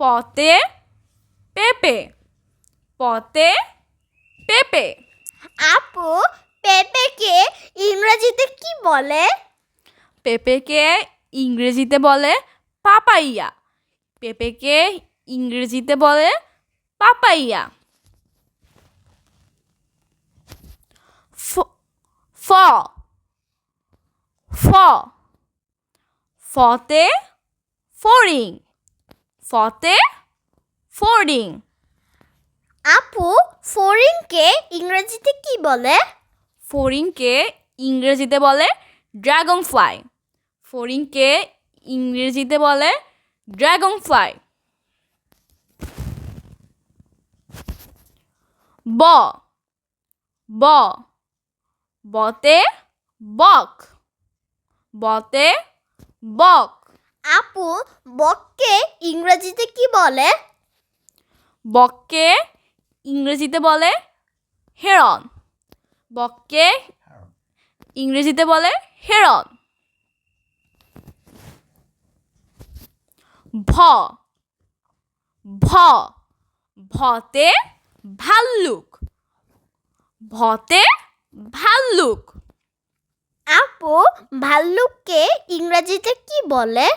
পতে পেঁপে পতে পেঁপে। আপু পেঁপেকে ইংরেজিতে কি বলে? পেঁপেকে ইংরেজিতে বলে পাপাইয়া। পেঁপেকে ইংরেজিতে বলে পাপাইয়া। ফ ফ ফ ফতে ফড়িং ফতে ফড়িং আপু ফড়িংকে ইংরেজিতে কি বলে? ফড়িংকে ইংরেজিতে বলে ড্রাগন ফ্লাই ফড়িংকে ইংরেজিতে বলে ড্রাগন ফ্লাই ব। ব। বতে বক। বতে বক। আপু বককে ইংরেজিতে কি বলে? বককে ইংরেজিতে বলে হেরন। বককে ইংরেজিতে বলে হেরন। ভ। ভ। ভতে ভাল্লুক। ভতে ভাল্লুক। আপু ভাল্লুককে ইংরেজিতে কি বলে?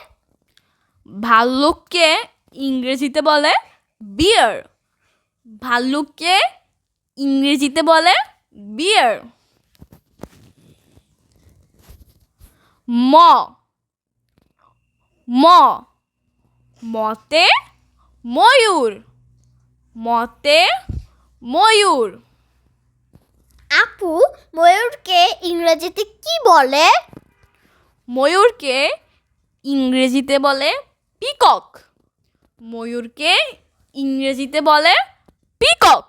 ভাল্লুককে ইংরেজিতে বলে বিয়ার ভাল্লুককে ইংরেজিতে বলে বিয়ার ম। ম। মতে ময়ূর। মতে ময়ূর। আপু ময়ূরকে ইংরেজিতে কি বলে? ময়ূরকে ইংরেজিতে বলে পিকক। ময়ূরকে ইংরেজিতে বলে পিকক।